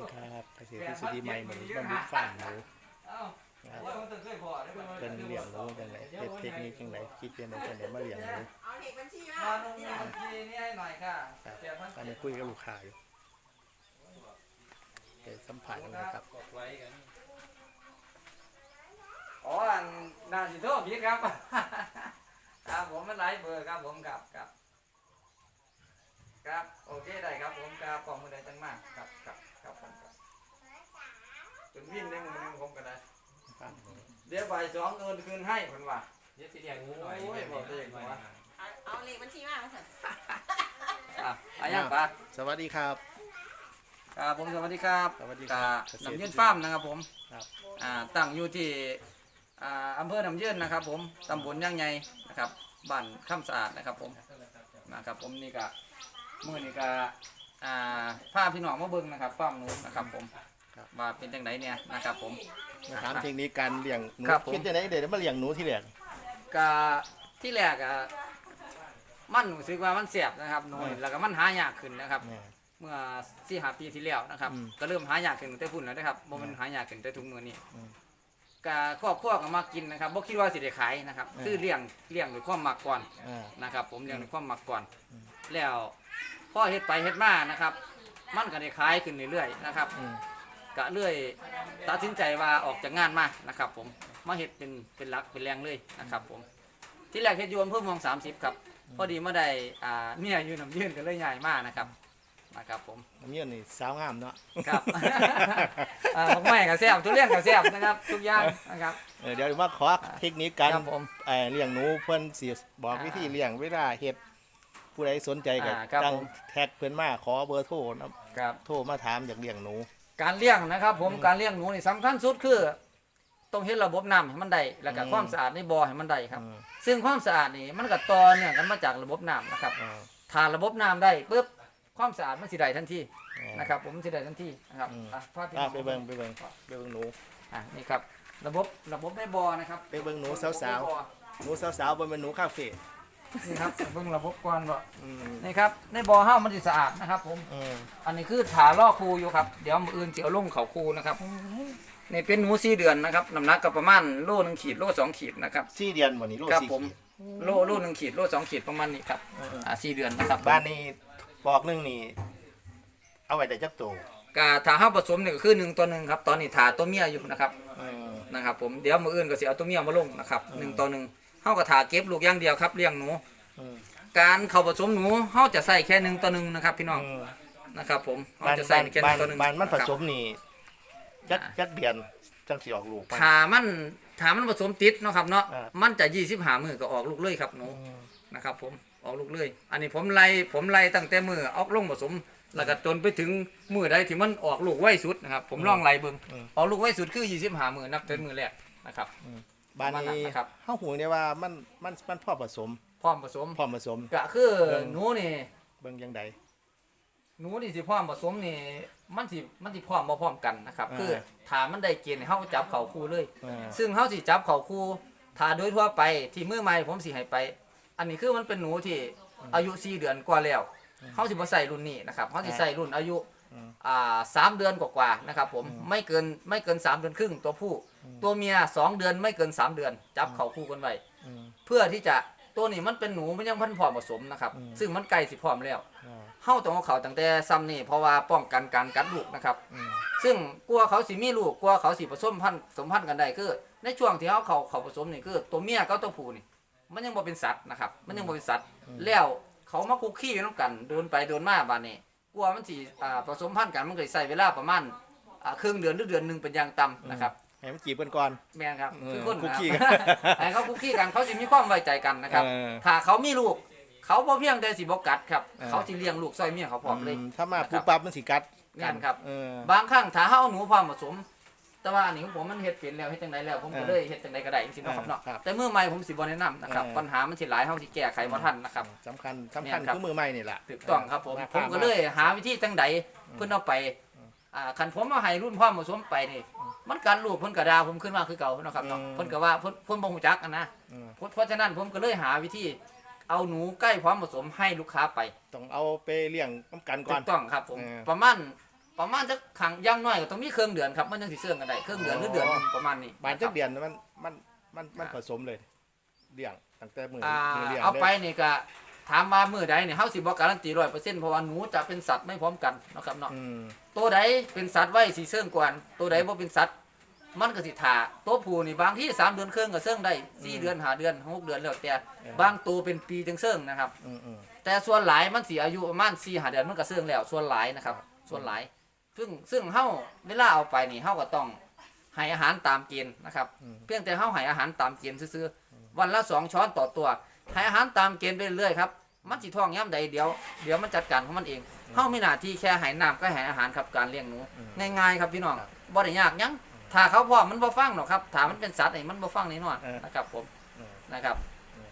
ดีครับเกษตรทฤษฎีใหม่เหมือนบรรลุฟันหนูนะครับเป็นเหลี้ยงหนูจังไรเฮ็ดเทคนิคจังไรคิดเป็นจังไรมาเหลี้ยงหนูเอาเด็กบัญชีมามาลงเงินบัญชีนี่ให้หน่อยค่ะครับตอนนี้คุยกับลูกค้าอยู่ไปสัมผัสกันนะครับอ๋อนนาสิโทษพี่ครับครับผมมันหลายเบอร์ครับผมครับครับครับ โอเคได้ครับผมครับขอบมือได้จังมากครับครับ จนวิ่งในมือหนึงผมก็ได้ฟังเดี๋ยวบ่ายสองเงินคืนให้คนว่า เดี๋ยวสิเรียกงูหน่อยโอ้ยบอกได้ยังไงวะ เอาเอาเลขบัญชีมามาสั่นอะอายังปะสวัสดีครับ ครับผมสวัสดีครับสวัสดีคการับน้ำเยืนฟาร์มนะครับผมครับ อ่าตั้งอยู่ที่อ่าอำเภอน้ำเยืนนะครับ ผมตำบลย่างไงนะครับบ้านข้ามสะอาดนะครับผมนะครับผมนี่ก็มื่อนี่ก็อ่าพาพี่น้องมาเบิ่งนะครับฟาร์มหนูนะครับผม ว่าเป็นจังไดเนี่ยนะครับผม มาถามเทคนิคการเลี้ยงหนูครับผม คิดจังไรเดี๋ยวมาเลี้ยงหนูที่แรก ก็ที่แรกอะมันรู้สึกว่ามันเสียบนะครับหนูนี่แล้วก็มันหายากขึ้นนะครับ เนี่ย เมื่อสี่หาปีที่แล้วนะครับ อืมก็เริ่มหายากขึ้นตั้งแต่พุ่นแล้วนะครับบ่แมันหายากขึ้นแต่ทุกมือนี้อืมก็ครอบครัวก็มากินนะครับบ่คิดว่าสิได้ขายนะครับเออคือเลี้ยงเลี้ยงด้วยความมักก่อนอ่า นะครับ ผมเลี้ยงด้วยความมักก่อน อืม แล้วพอเฮ็ดไปเฮ็ดมานะครับ มันก็ได้ขายขึ้นเรื่อยๆนะครับ อืม ก็เรื่อยตัดสินใจว่าออกจากงานมานะครับผมมาเฮ็ดเป็นเป็นหลักเป็นแรงเลยนะครับผมที่แรกเฮ็ดอยู่อำเภอเมือง30ครับพอดีมาได้อ่าเมียอยู่น้ำยืนก็เลยย้ายมานะครับนะครับผมน้ำเยี่ยนนี่สาวงามเนาะครับอ่าผมไม่กับแซ่บทุเรียนกับแซ่บนะครับทุกอย่างนะครับเออเดี๋ยวมาขอเทคนิคการครับผมเอ่อเลี้ยงหนูเพื่อนสิบอกอ่าวิธีเลี้ยงเวลาเฮ็ดผู้ใดสนใจก็อ่าครับตั้งผมแท็กเพื่อนมาขอเบอร์โทรนะครับโทรมาถามอยากเลี้ยงหนู การเลี้ยงนะครับผมอืมการเลี้ยงหนูนี่สำคัญสุดคือต้องเฮ็ดระบบน้ำให้มันได้แล้วก็อืมความสะอาดในบ่อให้มันได้ครับอืมซึ่งความสะอาดนี่มันก็ต่อเนื่องกันมาจากระบบน้ำนะครับอ่าถ้าระบบน้ำได้ปุ๊บความสะอาดมันสิได้ทันทีอ่านะครับ ผมมันสิได้ทันทีนะครับอืมอะพาพี่อ่าน้องไปเบิ่งไปเบิ่งไปเบิ่งหนูอะนี่ครับ ระบบระบบในบ่อนะครับไปเบิ่งหนูสาวๆระบบในบ่อหนูสาวๆบนเป็นหนูคาเฟ่ นี่ครับเบิ่งระบบก่อนบ่อืมนี่ครับในบ่อเฮามันสิสะอาดนะครับผม อืมอันนี้คือถาล่อคูอยู่ครับ เดี๋ยวมืออื่นจะเอาลงเขาคูนะครับนี่เป็นหนูสี่เดือนนะครับน้ำหนักก็ประมาณโลหนึ่งขีดโลสองขีดนะครับ สี่เดือนบ่นี่ลูกครับสี่ผม ขีด โลโลหนึ่งขีดโลสองขีดประมาณนี้ครับเอออ่าสี่เดือนนะครับบ้านนี้ปอกหนึงนี่ เอาไว้แต่จักโตกาถาห้าผสมนี่ก็คือหนึ่งตัวหนึ่งครับ ตอนนี้ถาตัวเมียอยู่นะครับ อืม นะครับผมเดี๋ยวมืออื่นก็สิเอาตัวเมียมาลงนะครับหนึ่งตัวหนึ่ง เฮาก็ถาเก็บลูกอย่างเดียวครับเลี้ยงหนูอืมการเข้าผสมหนูเฮาจะใส่แค่หนึ่งตัวหนึ่งนะครับ พี่น้องอืมนะครับ ผมเฮาบ้านจะใส่บ้านแค่หบ้านึ่นงตัวหนึ่งบ้านมันผสมครับนี่จักจักเดือนจังสิออกลูกมันถ้ามันถ้ามันผสมติดเนาะครับเนาะอ่ามันจะยี่สิบห้ามือก็ออกลูกเลยครับหนู อืม นะครับผมออกลูกเลย อันนี้ผมไล่ผมไล่ตั้งแต่มือออกลงผสมแล้วก็จนไปถึงมือใดที่มันออกลูกไวสุดนะครับผมลองไล่เบิ่งออกลูกไวสุดคือยี่สิบห้ามือนับแต่มือแรกนะครับบ้า นประมาณนั้นี้นนะครับเฮาหูได้ว่ามันมันมันพอผสมพร้อมผสมพร้อมผสม ก็คือเบิ่งหนูนี่เบิ่งยังไดหนูนี่สิพร้อมผสมนี่มันสิมันสิพร้อมบ่พร้อมกันนะครับอ่าคือถ้ามันได้เกณฑ์ให้เฮาจับเขาคู่เลยอ่าซึ่งเขาสิจับเขาคู่ถ้าโดยทั่วไปที่มือใหม่ผมสิให้ไป อันนี้คือมันเป็นหนูที่อายุ4เดือนกว่าแล้วเขาสิบ่ใส่รุ่นนี้นะครับเขาสิใส่รุ่นอายุ อืมอ่าสามเดือนกว่าๆนะครับผมอืมไม่เกินไม่เกินสามเดือนครึ่งตัวผู้ ตัวเมียสองเดือนไม่เกินสามเดือน จับเขาคู่กันไว้อืมเพื่อที่จะตัวนี้มันเป็นหนูมันยังพันพร้อมผสมนะครับอืมซึ่งมันใกล้สิพร้อมแล้วอ่าเฮาต้องเอาเขาตั้งแต่ซ้ำนี่เพราะว่าป้องกันการกัดลูกนะครับอืมซึ่งกลัวเขาสิมีลูกกลัวเขาสิผสมพันธุ์สมพันธุ์กันได้คือ ในช่วงที่เขาเขาเขาผสมนี่คือ ตัวเมียกับตัวผู้นี่ มันยังบ่เป็นสัตว์นะครับ มันยังบ่เป็นสัตว์แล้วเขามาคุกคีอยู่นํกันโดนไปโดนมาบาดนี้ กลัวมันสิอ่าผสมพันธุ์กันมันก็สิใช้เวลาประมาณอ่าครึ่งเดือนหรือเดือนหนึงเป็นอย่างต่ำนะครับ ให้มันจีบกันก่อน แม่นครับเออคือคนคุกนะคีคกัรับนให้เขาคุกคีกันเขาสิมีความไว้ใจกันนะครับ เออถ้าเขามีลูก เขาบ่เพียงแต่สิบ่กัดครับ เออ เขาสิเลี้ยงลูกซอยเมียเขาพร้อมเลย อืมถ้ามานะครับปุ๊บปั๊บมันสิกัดแม่นครับ เออบางครั้งถ้าเฮาเอาหนูความผสม แต่ว่าอันนี้ของผมมันเฮ็ดเป็นแล้วเฮ็ดจังไดแล้วผมก็เลยเฮ็ดจังไดก็ได้จังซี่เนาะครับเนาะครับแต่มื้อใหม่ผมสิบ่แนะนำนะครับเออปัญหามันสิหลายเฮาสิแก้ไขบ่ทันนะครับสำคัญสำคัญแม่นครับคือมือใหม่นี่แหละถูกต้องครับผมาผมก็เลยหาวิธีจังไดเพิ่นเอาไปอ่าคันผมเอาให้รุ่นพ่อผสมไปนี่มันกันลูกเพิ่นก็ด่าผมขึ้นมาคือเก่าเนาะครับเนาะเพิ่นก็ว่าเพิ่นเพิ่นบ่ฮู้จักอะนะอืมเพราะเพราะฉะนั้นผมก็เลยหาวิธีเอาหนูใกล้พร้อมผสมให้ลูกค้าไป ต้องเอาไปเลี้ยงน้ำกันก่ถูอนกต้องครับผมเออประมาณ ปประมาณจักขังอย่างน้อยก็ต้องมีเครื่องเดือนครับมันยังสิเสื่องกันได้เครื่องเดือนหรือเดือนหนึ่งประมาณนี้บานจักเดือนมันมันมันมันผสมเลยเลี้ยงตั้งแต่มืออ่ามือเลี้ยงเอาไปลยนี่ก็ถามว่ามือใดนี่เฮาสิบ่การันตี100%เพราะว่าหนูจะเป็นสัตว์ไม่พร้อมกันเนาะครับเนาะอืมตัวใดเป็นสัตว์ไว้สิเสื่องกว่าตัวใดบ่เป็นสัตว์มันก็สิท่าตัวผู้นี่บางที่3เดือนครึ่งก็เสื่องได้สี่เดือนห้าเดือนหกเดือนแล้วแต่บางตัวเป็นปีจังเสื่องนะครับอืมอืมแต่ส่วนหลายมันสิอายุประมาณ4หาเดือนมันก็เสื่องแล้วส่วนหลายนะครับ ส่วนหลาย ซึ่งซึ่งเฮาเวลาเอาไปนี่เฮาก็ต้องให้อาหารตามเกณฑ์นะครับ อืม เพียงแต่เฮาให้อาหารตามเกณฑ์ซื่อๆวันละสองช้อนต่อตัวให้อาหารตามเกณฑ์ไปเรื่อยๆครับมันสิท้องย่ำใดเดี๋ยวเดี๋ยวมันจัดการของมันเองเฮามีหน้าที่แค่ให้น้ำก็ให้อาหารครับการเลี้ยงหนูง่ายๆครับพี่น้องบ่ได้ยากหยังถ้าเขาพร้อมมันบ่ฟังหรอกครับถ้ามันเป็นสัตว์นี่มันบ่ฟังแน่นอนนะครับผมอืมนะครับ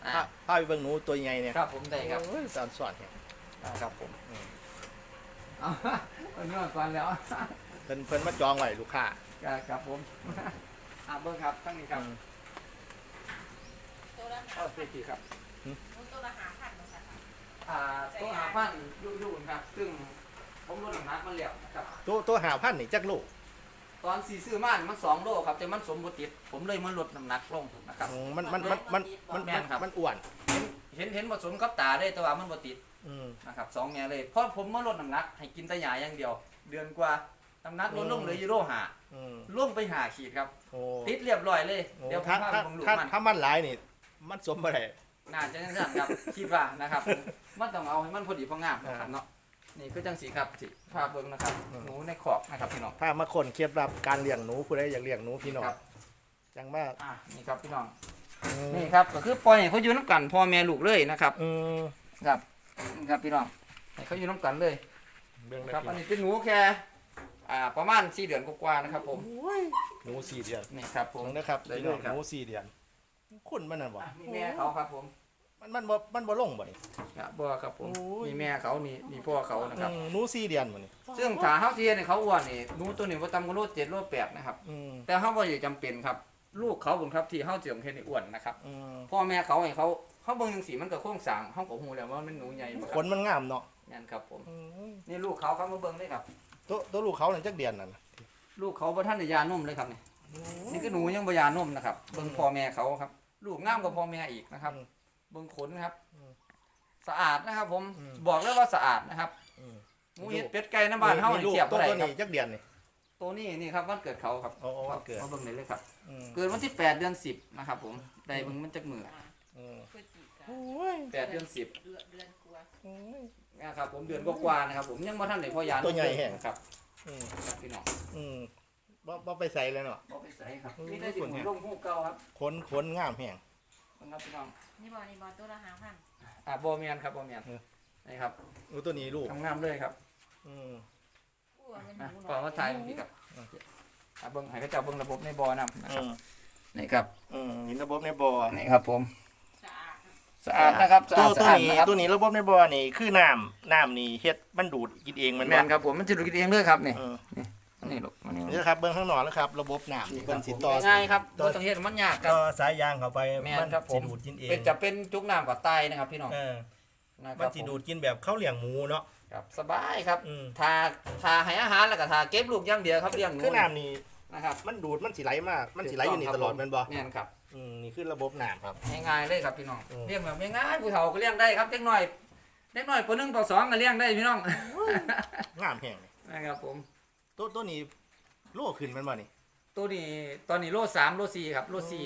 อ่าถ้าถ้าไปเบิ่งหนูตัวใหญ่เนี่ยครับผมได้ครับโอ้ยสอนสอนเนี่ยอ่าครับผมอืมเอา เอานอนก่อนแล้วเพิ่นเพิ่นมาจองไว้ลูกค้าครับผมอ่าเบิ้งครับทั้งนี้ครับอืมตัวละก็เศรษฐีครับตัวละหาพันมาสักอ่าตัวหาพันยุ่ยุ่นครับ ซึ่งผมลดน้ำหนักมาแล้วนะครับตัวตัวหาพันนี่จักลูกตอนสีซื้อมานี่มันสองโลครับแต่มันสมบูรณ์ติดผมเลยมาลดน้ำหนักลงนะครับอืมมันมันมันมันมันแม่มันนครับมันอ้วน เห็นเห็นผสมกับตาเลยแต่ว่ามันบ่ติดอืม นะครับสองแง่เลยเพราะผมมาลดน้ำหนัก ให้กินแต่หยาอย่างเดียว เดือนกว่าน้ำหนักลดลงเหลืออยูโรหาอืมลงไปหาขีดครับ โอ้ติดเรียบร้อยเลย โอ้เดี๋ยวผมถ้าพาถ้าผมลูกถ้ามัน ถ้ามันหลายนี่ มันสมบ่ได้ น่าจะยังสั่นครับคิดว่านะครับ มันต้องเอาให้มันพอดีพองามนะครับเนาะนี่คือจังสีครับสิภาพเบิ้งนะครับ อืม หนูในขอบนะครับพี่น้อง ถ้ามาคนเคล็ดลับการเลี้ยงหนูผู้ใดอยากเลี้ยงหนูพี่น้องครับ จังมากอะนี่ครับพี่น้องอืม นี่ครับก็คือปล่อยให้เขาอยู่น้ำกันพ่อแม่ลูกเลยนะครับอืมครับนี่ครับพี่น้องให้เขาอยู่น้ำกันเลยเบิ่งเลยครับพี่อันน้องนี้เป็นหนูแค่อ่าประมาณสี่เดือนกว่าๆนะครับ ผมหนูสี่เดือนนี่ครับผผมมนะครับได้พี่น้องเลยครับหนูสี่เดือนคุณมันน่ะบ่อะนี่แม่เขาครับผมมันมันบ่มันบ่ลงบ่นี่ครับบ่ครับผมโอ้ย นี่แม่เขานี่นี่พ่อเขานะครับ อืมหนูสี่เดือนบ่นี่ซึ่งถ้าเขาเทียนเขาอ้วนนี่หนูตัวนี้ว่าต่ำกว่าโลเจ็ดโลแปดนะครับ อืมแต่เขาบ่ได้จำเป็นครับ ลูกเขาบุญครับที่เขาเจียมเฮ็ดให้อ้วนนะครับอืมพ่อแม่เขาให้เขาเขาเบิ่งจังสีมันก็โค้งสร้างเขาก็ฮู้แล้วว่ามันหนูใหญ่บ่คขรับนมันงามเนาะนั่นครับผม อืมนี่ลูกเขาเขามาเบิ่งได้ครับ ตัวตัวลูกเขานั่นจักเดือนนั่นน่ะลูกเขาบ่ทันได้ยานมเลยครับนี่นี่คือหนูยังบ่ยานมนะครับเบิ่งพ่อแม่เขาครับ ลูกงามกว่าพ่อแม่อีกนะครับ อืม เบิ่งขนครับ อืมสะอาดนะครับ ผมอืม บอกเลยว่าสะอาดนะครับอืมหมูเห็ดเป็ดไก่น้ำบ้านเฮามีนี่ลูกเทียบตับ่วได้ตัวครับนี้จักเดือนนี่ ตัวนี้นี่ครับวันเกิดเขาครับโอ้โอ้วันเกิด มาเบิ่งได้เลยครับ อืมเกิดวันที่8เดือน10นะครับผมได้เบิ่งมันจักมืออืมพฤศจิกาโอ้ย8เดือน10เดือนเดือนกว่าโอ้ย นะครับผมเดือนกว่าๆนะครับผมยังบ่ทันได้พ่อยานตัวใหญ่แฮะนะครับอืมครับพี่น้องอืมบ่บ่ไปใส่เลยเนาะบ่ไปใส่ครับอืม มีแต่สิหมุนลงหูเก่าครับขนขนงามแฮงเบิ่งครับพี่น้องนี่บอนี่บอตัวละหาพันอ่าบ่แม่นครับบ่แม่นเออ นี่ครับอูตัวนี้ลูกงามๆเลยครับ อืม อ้วนมันนะหนูก่อนว่าถ่ายพี่ครับอ่าเบิ่งให้เขาเจ้าเบิ่งระบบในบ่อนำนะคอืรับมนี่ครับอืมเห็นระบบในบ่อนี่ครับผมสะอาดสะอาดนะครับสะตัอาวดตัวสะอาดนี้นะครับตัวนี้ระบบในบ่อนี่คือน้ำน้ำนี่เฮ็ดมันดูดกินเองมันแม่นครับผมมันจะดูกินเองเลยครับนี่เออนี่ลูกอันนี้นี่ครับเบื้องข้างนอกนะครับระบบน้ำนี่เพิ่นสิต่อง่ายครับต่อบ่ต้องเฮ็ดมันยากครับต่อสายยางเข้าไปแม่นมันครับผมสิดูดกินเองเป็นจะเป็นจุกน้ำกับไตนะครับพี่น้องเออนะคมัรันบสิผมดูดกินแบบข้าวเหลียงหมูเนาะ ครับสบายครับอืมทาทาให้อาหารแล้วก็ทาเก็บลูกอย่างเดียวครับเลี้ยงหนูคือน้ำนี่นะครับมันดูดมันสิไหลมากมันสิไหลอยู่นี่ตลอดแม่นบ่แม่นครับอืมนี่คือระบบน้ำครับ ง่ายๆเลยครับพี่น้องอืม เลี้ยงแบบง่ายๆผู้เฒ่าก็เลี้ยงได้ครับเด็กน้อยเด็กน้อยปหนึ่งปสองก็เลี้ยงได้พี่น้องงามแห้งนี่นะครับผมตัวตัวนี้โลขึ้นแม่นบ่นี่ตัวนี้ตอนนี้โลสามโลสี่ครับโลสี่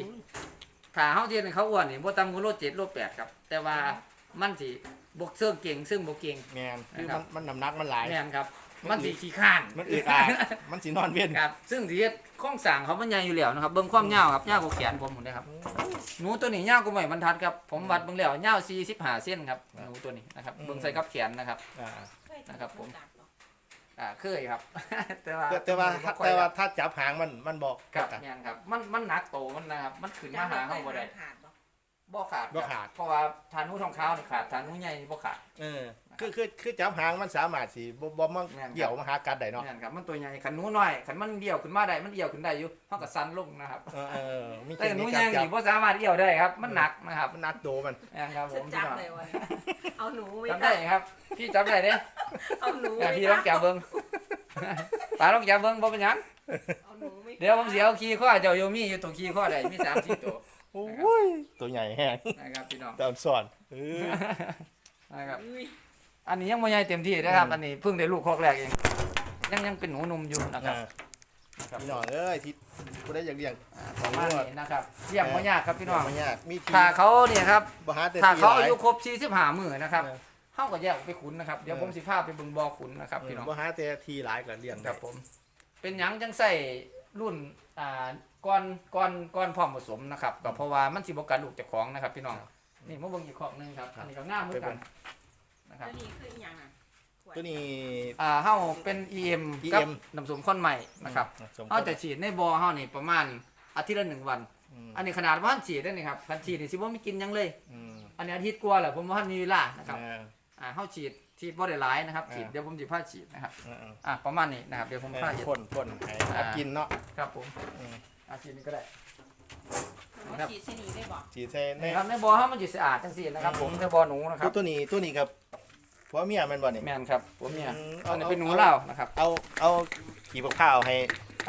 ถ้าเฮาเทียนให้เขาอ้วนนี่บ่ต่ำกว่าโลเจ็ดโลแปดครับ แต่ว่า มันสิบกเสื่องเก่งซึ่งบ่เก่ง แม่นคือครัมับนมันน้ำหนักมันหลาย แม่นครับ มัมันนอึสิดขี้ข้าน มันอึดอัด มันสินอนเว้นครับ ซึ่งสิเฮ็ดโครงสร้างเขามันใหญ่อยู่แล้วนะครับ เบิ่งความยาวครับยาวกว่าแขนผมหมดเลยครับ หนูตัวนี้ยาวกว่าไม้บรรทัดครับ ผมวัดเบิ่งแล้วยาว45เส้นครับ หนูตัวนี้นะครับ เบิ่งใส่กับแขนนะครับ อ่านะครับผม อ่าเคยครับ แต่ว่าแต่แต่ว่าบ่ค่อยแต่ว่าครับถ้าจับหางมันมันบอก ครับแม่นครับ มันมันหนักโตมันนะครับ มันขึ้นมาหาเฮาบ่ได้ขาด บ่บ่ขาดบ่ขาด เพราะว่าทานหนูทองขาวนี่ขาดทานหนูใหญ่นี่บ่ขาด เออคือคือคือจับหางมันสามารถสิบ่บ่มาแม่นครับ เกี่ยวมาหากัดได้เนาะแม่นครับมันตัวใหญ่ขันหนูน้อยขันมันเดี่ยวขึ้นมาได้มันเดี่ยวขึ้นได้อยู่เฮาก็สั่นลงนะครับเออเออมีแต่เทคหนินูคใหกาญ่รจับนี่บ่สามารถเดี่ยวได้ครับ มันหนักนะครับมันนัดโตมันแม่นครับผมจัพี่บน้องเลยวันเอาหนูไม่จำได้ครับ พี่จำได้เด้เอาหนูอะไม่พี่ต้องแกะเบิ่งปลาลองจับเบิ่งบ่เป็นหยังเอาหนูไม่เดี๋ยวผมสิเอาขี้ข้อเจ้าโยมีอยู่ตัวขี้ข้อใดมีสามสี่ตัว โอ้ย ตัวใหญ่แห้งนะครับพี่น้องตอนสอนเออนะครับอุ้ยอันนี้ยังไม่ใหญ่เต็มที่นะครับอืมอันนี้เพิ่งได้ลูกคอกแรกเอง ยังยังเป็นหนูหนุ่มอยู่นะครับอ่าพี่น้องเอ้ยที่กูได้อยากเลี้ยงอ่าประมาณนี้นะครับเลี้ยงไม่ยากครับพี่น้องไม่ยากมีทีถ้าเขาเนี่ยครับบ่หาแต่ถ้าทีเขาหลอายุครบ45มื้อนะครับเออเฮาก็แยกออกไปขุนนะครับเดี๋ยวเออผมสิพาไปเบิ่งบ่อขุนนะครับพี่น้องบ่หาแต่ทีหลายก็เลี้ยงคได้รับผม เป็นหยังจังใส่รุ่นอ่า ก้อนก้อนก้อนพร้อมผสมนะครับก็เพราะว่ามันสิบ่กัดลูกเจ้าของนะครับ พี่น้องนี่มาเบิ่งอีกคอกหนึงครับอันนี้ก็งามเหมือนกันนะครับ ตัวนี้คืออีหยังอะขวดตัวนี้ อ่าเฮาเป็น EM กับ EM น้ำส้มข้นใหม่นะครับสมเฮาจะฉีดในบ่อเฮานี่ประมาณอาทิตย์ละหนึ่งวัน อืมอันนี้ขนาดว่าฉีดได้นี่ครับคันฉีดนี่สิบ่มีกินหยังเลย อืมอันนี้อาทิตย์กว่าแหละผมว่ามีเวลานะครับอ่าอ่าเฮาฉีดฉีดบ่ได้หลายนะครับอ่าฉีดเดี๋ยวผมสิพาฉีดนะครับอ่าอ่าประมาณนี้นะครับ เดี๋ยวผมอ่าพาเห็นพ่นพ่นให้อ่า กินเนาะครับผม อืม อาฉีดนี่ก็ได้หนูฉีดชนีได้บอกฉีดใส่ในนี่ครับในบ่อเฮามันสิสะอาดจังซี่นะครับ ผมในบ่อหนูนะครับตัวนี้ตัวนี้ครับผัวเมียแมันบ่นี่แม่นครับผมเนี่ยอืมอันนี้เอาเป็นหนูเอาเล่าวนะครับ เอาเอาขี่บักข้าวให้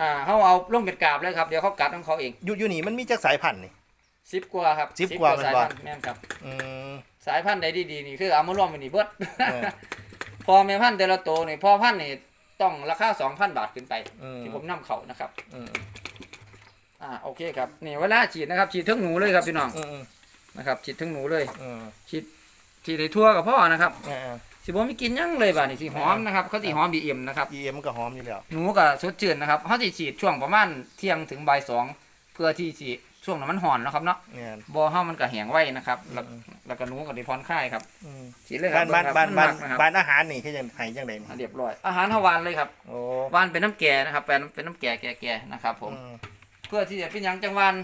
อ่าเขาเอาลงเป็นกราบเลยครับ เดี๋ยวเขากัดของเขาเองอยู่อยู่นี่มันมีจักสายพันธุ์นี่ สิบกว่าครับสิบกว่าสายมันบ่ พันธุ์แม่นครับ อืม สายพันธุ์ใดดีๆนี่คือเอามารวมกันนี่เบิดเออ พอแม่พันธุ์แต่ละตัวนี่พอพันธุ์นี่ต้องราคา2,000บาทขึ้นไป อืมที่ผมนํเขานะครับ อืม อ่าโอเคครับนี่เวลาฉีดนะครับ ฉีดทั้งหนูเลยครับพี่น้องอืมอืมนะครับ ฉีดทั้งหนูเลยอืมฉีดฉีดในทั่วกับพ่อนะครับอ่าสิบ่มีกินหยังเลยบ่านี่สิหอมนะครับเขาสิหอมบีเอ็มนะครับๆ EM มันก็หอมอยู่แล้ว หนูก็สดชื่นนะครับเขาสิฉีดช่วงประมาณเที่ยงถึงบ่ายสองเพื่อที่สิช่วงนั้นมันห่อนนะครับเนาะเนี่ยบ่อเฮามันก็แห้งไว้นะครับ แล้วอืมแล้วก็หนูก็ได้ผ่อนคลายครับอืมฉีดเลยครับ้านบบ้านบ้านมับ้านมักนะครับบ้านอาหารนี่คือยังให้จังไดนี่อะเรียบร้อยอาหารเฮาหวานเลยครับโอ้หวานเป็นน้ำแก่นะครับเป็นเป็นน้ำแก่แก่ๆนะครับผม อืมเพื่อที่จะเป็นหยังจังหวาน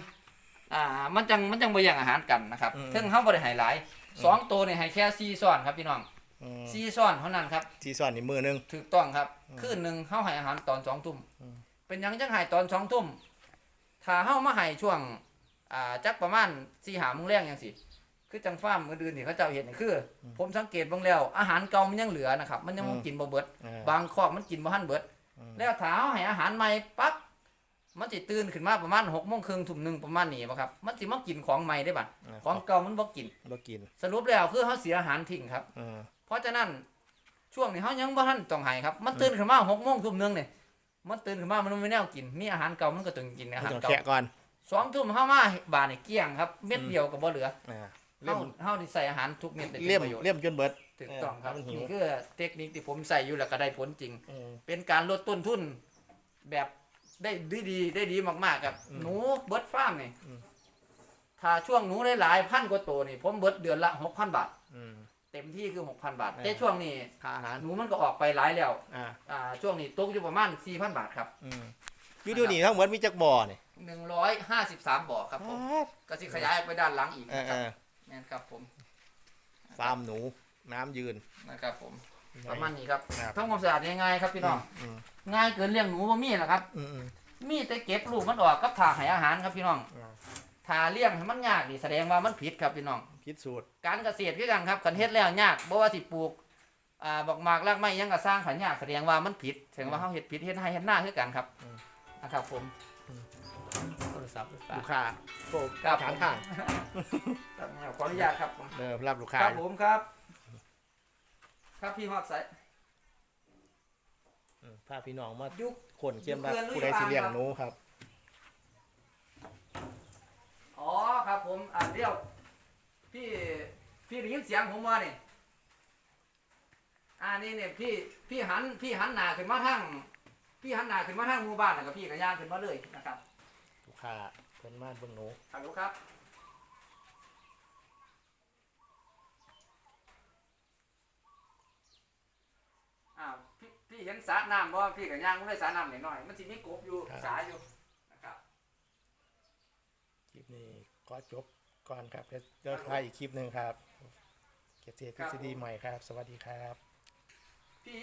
อ่ามันจังมันจังบ่แย่งอาหารกันนะครับอืม ถึงเฮาบ่ได้ให้หลายสองตัวนี่ให้แค่สี่ซ้อนครับพี่น้องอืมสี่ซ้อนเท่านั้นครับที่ซ่อนนี่มือหนึง ถูกต้องครับอืมคืนหนึงเฮาให้อาหารตอนสองทุ่มอืม เป็นหยังจังให้ตอนสองทุ่มถ้าเฮามาให้ช่วงอ่าจักประมาณ4-5โมงแรงจังซี่คือจังฟาร์มมื้ออื่นที่เขาเจ้าเฮ็ดนี่คือผมสังเกตเบิ่งแล้ว อาหารเก่ามันยังเหลือนะครับ มันยังบ่กินบ่เบิด อ่า บางคอกมันกินบ่ทันเบิด อืม แล้วถ้าเฮาให้อาหารใหม่ปั๊บ มันสิตื่นขึ้นมาประมาณ6โมงครึ่งทุ่มหนึงประมาณนี้บ่ครับมันสิมากินของใหม่ได้บัดอ่าของเก่ามันบ่กินบ่กิน สรุปแล้วคือเฮาเสียอาหารทิ้งครับอืมเพราะฉะนั้นช่วงนี้เฮายังบ่ทันต้องให้ครับ มันตื่นขึ้นมา6โมงทุ่มหนึงนี่มันตื่นขึ้นมามันไม่แนวกิน มีอาหารเก่ามันก็ต้องกินอาหารต้องเก่าแคะก่อนสองทุ่มเฮามาบานนี่เกลี้ยงครับเม็ดเดียวก็บ่เหลืออ่าเฮาเฮาได้ใส่อาหารทุกเม็ดได้เลี่ยมประโยชน์เลี่ยมจนเบิดถูกต้องครับเออมันหิวนี่คือเทคนิคที่ผมใส่อยู่แล้วก็ได้ผลจริงอืมเป็นการลดต้นทุนแบบ ได้ดีดีได้ดีมากๆครับอืมหนูเบิดฟาร์มนี่อืม ถ้าช่วงหนูได้หลายพันกว่าตัวนี่ผมเบิดเดือนละ6,000บาท อืม เต็มที่คือ6,000บาท เออ แต่ช่วงนี้ค่าอาหารหนูมันก็ออกไปหลายแล้วอ่าอ่าช่วงนี้ตกอยู่ประมาณ4,000บาทครับอืมอยู่ดูนี่ทั้งหมดมีจักบ่อนี่153บ่อครับผมก็สิขยายออกไปด้านหลังอีกเออนะคเอรับอแม่นครับผมฟาร์มหนูน้ำยืนนะครับผม ประมาณนี้ครับครับ ทำความสะอาดง่ายๆครับพี่น้องอืมง่ายเกินเลี้ยงหนูบ่มีหรอกครับ อืมอืมมีแต่เก็บลูกมันออกกับถ่าให้อาหารครับพี่น้องอ่าถ่าเลี้ยงให้มันยากนี่แสดงว่ามันผิดครับพี่น้อง คิดสูตร การเกษตรคือกันครับกันเฮ็ดแล้วยากบ่ว่าสิปลูกอ่าบอกหมากรากไม้หยังก็สร้างขันยากแสดงว่ามันผิดแสดงว่าเฮาเฮ็ดผิดเฮ็ดให้เฮ็ดหน้าคือกันครับนะครับผมโทรศัพท์หรือเปล่าลูกค้าโอ้ครับ ถามผมทาง ขออนุญาตครับผมเออรับลูกค้าครับผมครับ ครับพี่ฮอดใสอืมพาพี่น้องมายุคคนเชียมรักเพื่อนลุยผู้ใดสิเลี้ยงฟาร์มครับหนูครับ อ๋อครับผมอ่าเดี๋ยวพี่พี่ได้ยินเสียงผมว่านี่อ่านี่เนี่ยพี่พี่หันพี่หันหน้าขึ้นมาทางพี่หันหน้าขึ้นมาทางหมู่บ้านแล้วก็พี่ก็ย่างขึ้นมาเลยนะครับ ลูกค้าเพิ่นมาเบิ่งหนูฮัลโหลครับอ้าวพี่พี่ เห็นสระน้ำบ่พี่ก็ย่างลงเลยสระน้ำหน่อยๆมันสิมีกบอยู่สาอยู่นะครับ คลิปนี้ก็จบก่อนครับเดี๋ยวเดี๋ยวถ่ายอีกคลิปหนึ่งครับ เกษตรทฤษฎีใหม่ครับ สวัสดีครับ พี่